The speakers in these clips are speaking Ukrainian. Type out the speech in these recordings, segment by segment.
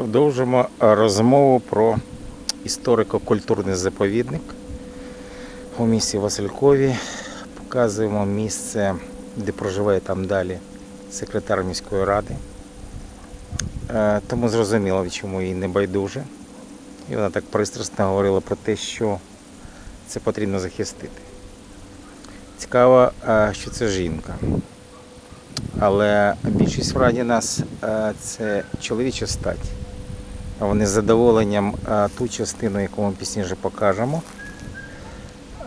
Продовжимо розмову про історико-культурний заповідник у місті Василькові. Показуємо місце, де проживає там далі секретар міської ради. Е, Тому зрозуміло, чому їй не байдуже. І вона так пристрасно говорила про те, що це потрібно захистити. Цікаво, е, що це жінка. Але більшість в раді нас е, це чоловіча стать. Вони з задоволенням е, ту частину, яку ми пізніше покажемо,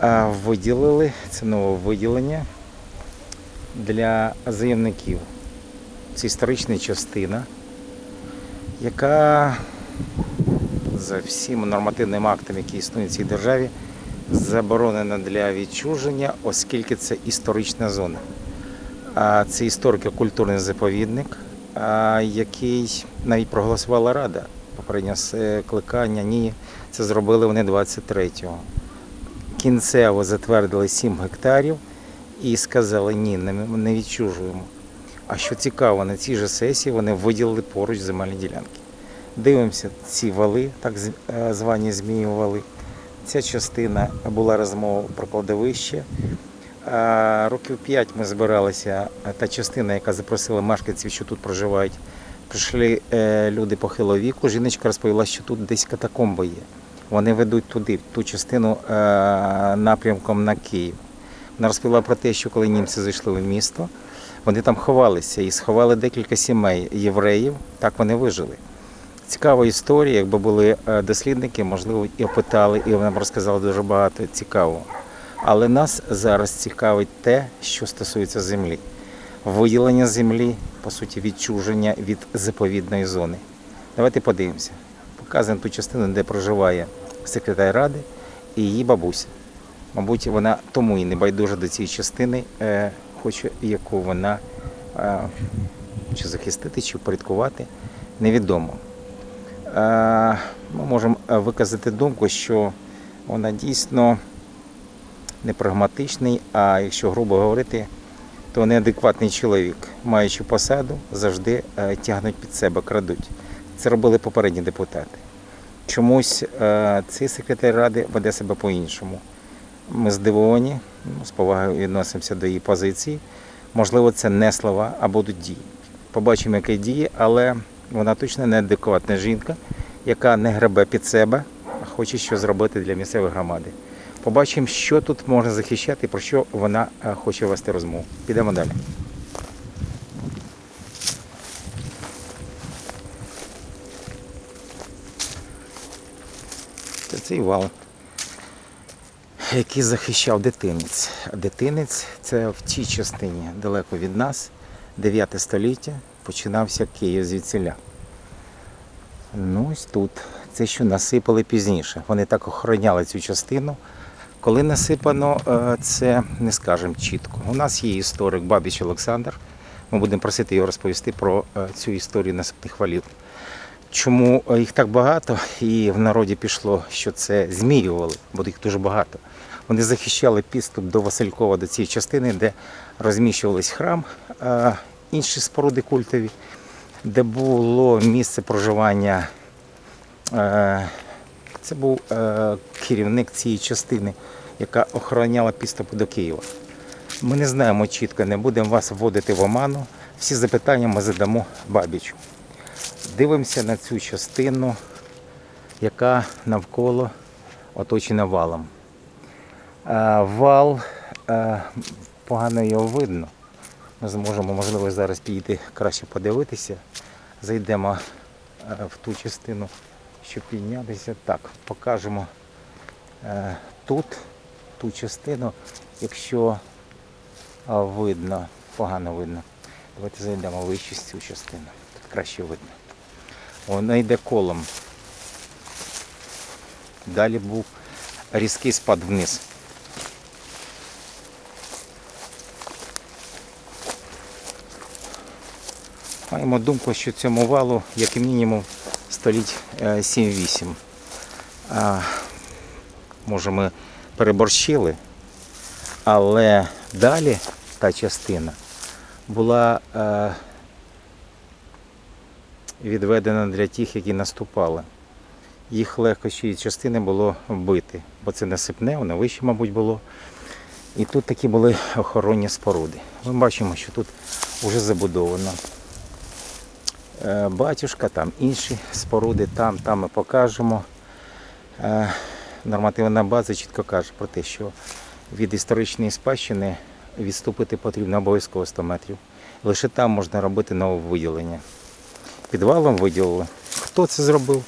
е, виділили. Це нове виділення для заявників. Це історична частина, яка за всім нормативним актом, які існують в цій державі, заборонена для відчуження, оскільки це історична зона. Це історико-культурний заповідник, який навіть проголосувала Рада. Попереднє скликання. Ні, це зробили вони 23-го. Кінцево затвердили 7 гектарів і сказали, ні, не відчужуємо. А що цікаво, на цій же сесії вони виділили поруч земельні ділянки. Дивимося ці вали, так е, звані змії вали. Ця частина була розмова про кладовище. Років п'ять ми збиралися. Та частина, яка запросила мешканців, що тут проживають, прийшли е, люди похилого віку. Жіночка розповіла, що тут десь катакомби є. Вони ведуть туди, в ту частину е, напрямком на Київ. Вона розповіла про те, що коли німці зайшли в місто, вони там ховалися і сховали декілька сімей євреїв. Так вони вижили. Цікава історія, якби були е, дослідники, можливо, і опитали, і нам розказали дуже багато цікавого. Але нас зараз цікавить те, що стосується землі. Виділення землі, по суті, відчуження від заповідної зони. Давайте подивимося. Показуємо ту частину, де проживає секретар ради і її бабуся. Мабуть, вона тому і не байдужа до цієї частини, е, хоче, яку вона е, чи захистити, чи впорядкувати, невідомо. Е, Ми можемо виказати думку, що вона дійсно не прагматичний, а якщо грубо говорити, то неадекватний чоловік, маючи посаду, завжди е, тягнуть під себе, крадуть. Це робили попередні депутати. Чомусь е, цей секретар ради веде себе по-іншому. Ми здивовані, ну, з повагою відносимося до її позиції. Можливо, це не слова, а будуть дії. Побачимо, яке діє, але вона точно неадекватна жінка, яка не гребе під себе, а хоче що зробити для місцевої громади. Побачимо, що тут можна захищати про що вона е, хоче вести розмову. Підемо далі. Це цей вал, який захищав дитинець. Дитинець це в тій частині далеко від нас, 9 століття, починався Київ звідсіля. Ну ось тут. Це що насипали пізніше. Вони так охороняли цю частину. Коли насипано, е, це не скажемо чітко. У нас є історик Бабіч Олександр. Ми будемо просити його розповісти про е, цю історію насипних валів. Чому е, їх так багато, і в народі пішло, що це зміювали, бо їх дуже багато. Вони захищали підступ до Василькова, до цієї частини, де розміщувались храм, інші споруди культові, де було місце проживання. Це був керівник цієї частини, яка охороняла підступи до Києва. Ми не знаємо чітко, не будемо вас вводити в оману. Всі запитання ми задамо Бабічу. Дивимося на цю частину, яка навколо оточена валом. Е, Вал, е, погано його видно. Ми зможемо, можливо, зараз підійти краще подивитися. Зайдемо е, в ту частину, щоб піднятися. Так, покажемо тут ту частину, якщо е, видно, погано видно. Давайте зайдемо вище з цю частину. Тут краще видно. Вона йде колом. Далі був різкий спад вниз. Маємо думку, що цьому валу як мінімум століть е, 7-8. Може ми переборщили, але далі та частина була, е, відведена для тих, які наступали. Їх легко з цієї частини було вбити, бо це насипне, воно вище, мабуть, було. І тут такі були охоронні споруди. Ми бачимо, що тут вже забудовано. Е, Батюшка, там інші споруди, там, там ми покажемо. Нормативна база чітко каже про те, що від історичної спадщини відступити потрібно обов'язково 100 метрів. Лише там можна робити нове виділення. Підвалом виділили. Хто це зробив?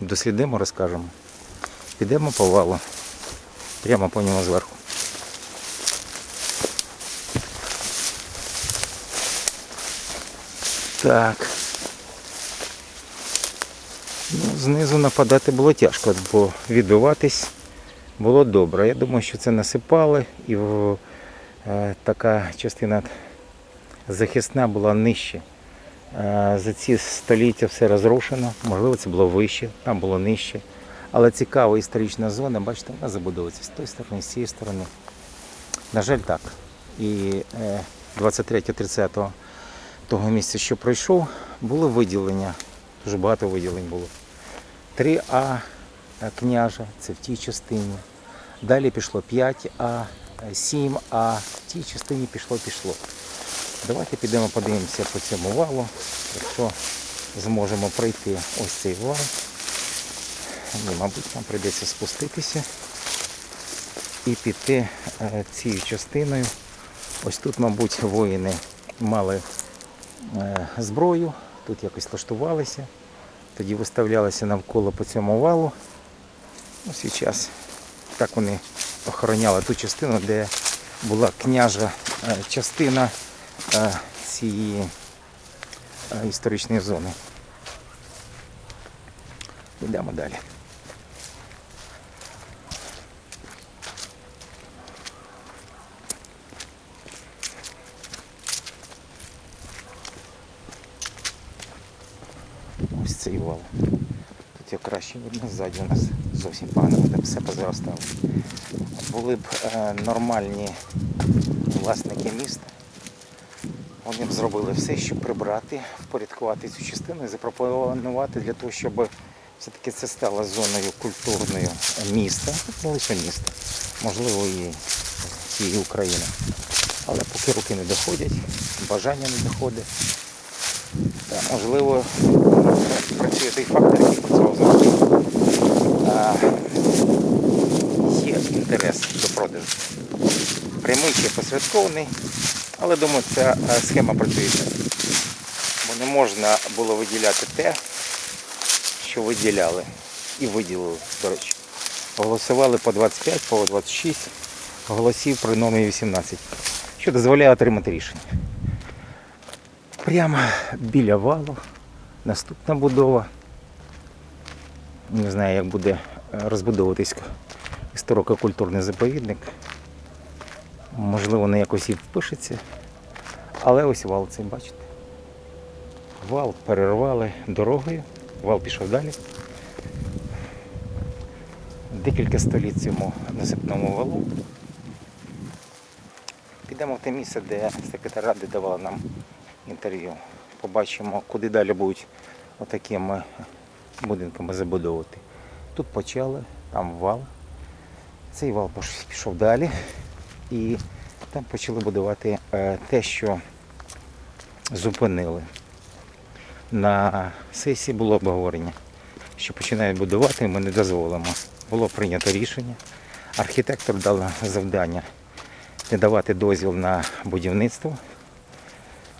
Дослідимо, розкажемо. Підемо по валу. Прямо по ньому зверху. Так. Ну, знизу нападати було тяжко, бо відбиватись було добре. Я думаю, що це насипали і е, така частина захисна була нижче. Е, За ці століття все розрушено, можливо, це було вище, там було нижче. Але цікава історична зона, бачите, вона забудовується з тої сторони, з цієї сторони. На жаль, так. І е, 23-30 того місця, що пройшов, було виділення. Дуже багато виділень було. 3А е, княжа, це в тій частині. Далі пішло 5А, е, 7А, в тій частині пішло, пішло. Давайте підемо подивимося по цьому валу. Якщо зможемо пройти ось цей вал. Ні, мабуть, нам прийдеться спуститися і піти е, цією частиною. Ось тут, мабуть, воїни мали е, зброю, тут якось влаштувалися, тоді виставлялися навколо по цьому валу. Ну, зараз так вони охороняли ту частину, де була княжа е, частина е, цієї е, історичної зони. Йдемо далі. Ось. Тут як краще видно, ззаді у нас зовсім погано видно, все позаростало. Були б е, нормальні власники міста. Вони б зробили все, щоб прибрати, впорядкувати цю частину і запропонувати для того, щоб все-таки це стало зоною культурною міста, не лише міста, можливо, і всієї України. Але поки руки не доходять, бажання не доходить. Та, можливо, працює той фактор, який працював завжди. Є інтерес до продажу. Прямий чи посередкований, але думаю, ця е, схема працює. так. Бо не можна було виділяти те, що виділяли. І виділили, до речі. Голосували по 25, по 26 голосів при номері 18, що дозволяє отримати рішення. Прямо біля валу. Наступна будова. Не знаю, як буде розбудовуватись історико-культурний заповідник. Можливо, не якось і впишеться. Але ось вал цей, бачите. Вал перервали дорогою, вал пішов далі. Декілька століть цьому насипному валу. Підемо в те місце, де секретар ради давала нам інтерв'ю. Побачимо, куди далі будуть отакими будинками забудовувати. Тут почали, там вал. Цей вал пішов далі. І там почали будувати е, те, що зупинили. На сесії було обговорення, що починають будувати, ми не дозволимо. Було прийнято рішення. Архітектор дав завдання не давати дозвіл на будівництво.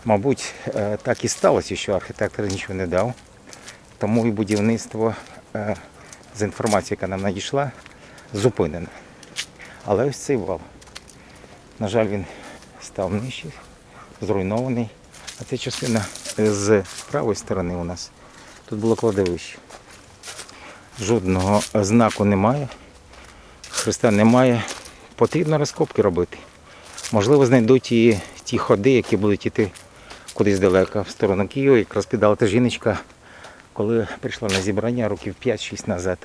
Мабуть, е, так і сталося, що архітектор нічого не дав. Тому і будівництво е, з інформацією, яка нам надійшла, зупинено. Але ось цей вал. На жаль, він став нижчий, зруйнований. А ця частина з правої сторони у нас тут було кладовище. Жодного знаку немає, хреста немає. Потрібно розкопки робити. Можливо, знайдуть і ті ходи, які будуть йти кудись далеко в сторону Києва. Як розповідала та жіночка, коли прийшла на зібрання років 5-6 назад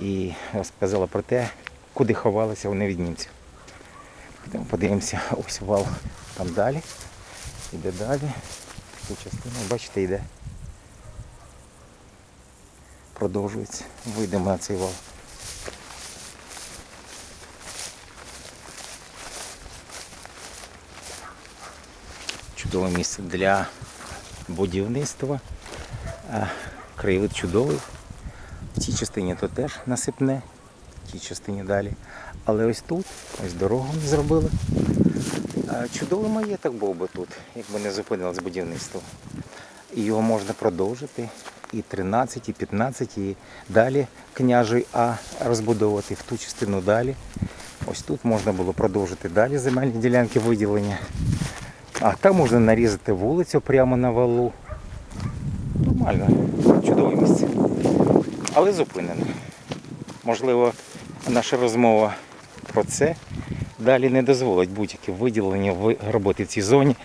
і розказала про те, куди ховалися вони від німців. Підемо подивимося, ось вал там далі. Іде далі. ту частину. Бачите, йде. Продовжується. Вийдемо на цей вал. Чудове для будівництва. Краєвид чудовий. В цій частині то теж насипне, в тій частині далі. Але ось тут, ось дорогу ми зробили. Чудовий маєток був би тут, якби не зупинилось будівництво. І його можна продовжити і 13, і 15, і далі княжий А розбудовувати в ту частину далі. Ось тут можна було продовжити далі земельні ділянки виділення. А там можна нарізати вулицю прямо на валу. Нормально, чудове місце. Але зупинено. Можливо, наша розмова про це далі не дозволить будь-яке виділення роботи в цій зоні.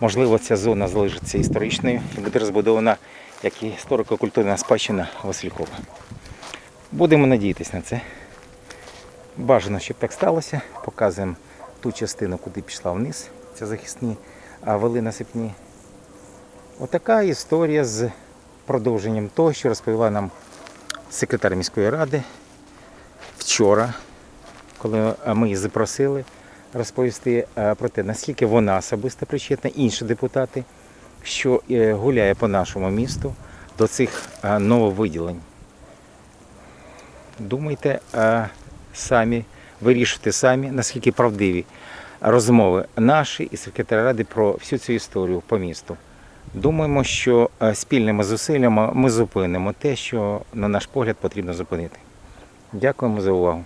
Можливо, ця зона залишиться історичною і буде розбудована як історико-культурна спадщина Василькова. Будемо надіятися на це. Бажано, щоб так сталося. Показуємо ту частину, куди пішла вниз. Це захисні вали насипні. Отака історія з продовженням того, що розповіла нам секретар міської ради вчора, коли ми її запросили розповісти про те, наскільки вона особисто причетна, інші депутати, що е, гуляє по нашому місту до цих нововиділень. Думайте самі, вирішуйте самі, наскільки правдиві розмови наші і секретаря ради про всю цю історію по місту. Думаємо, що е, спільними зусиллями ми зупинимо те, що, на наш погляд, потрібно зупинити. Дякуємо за увагу.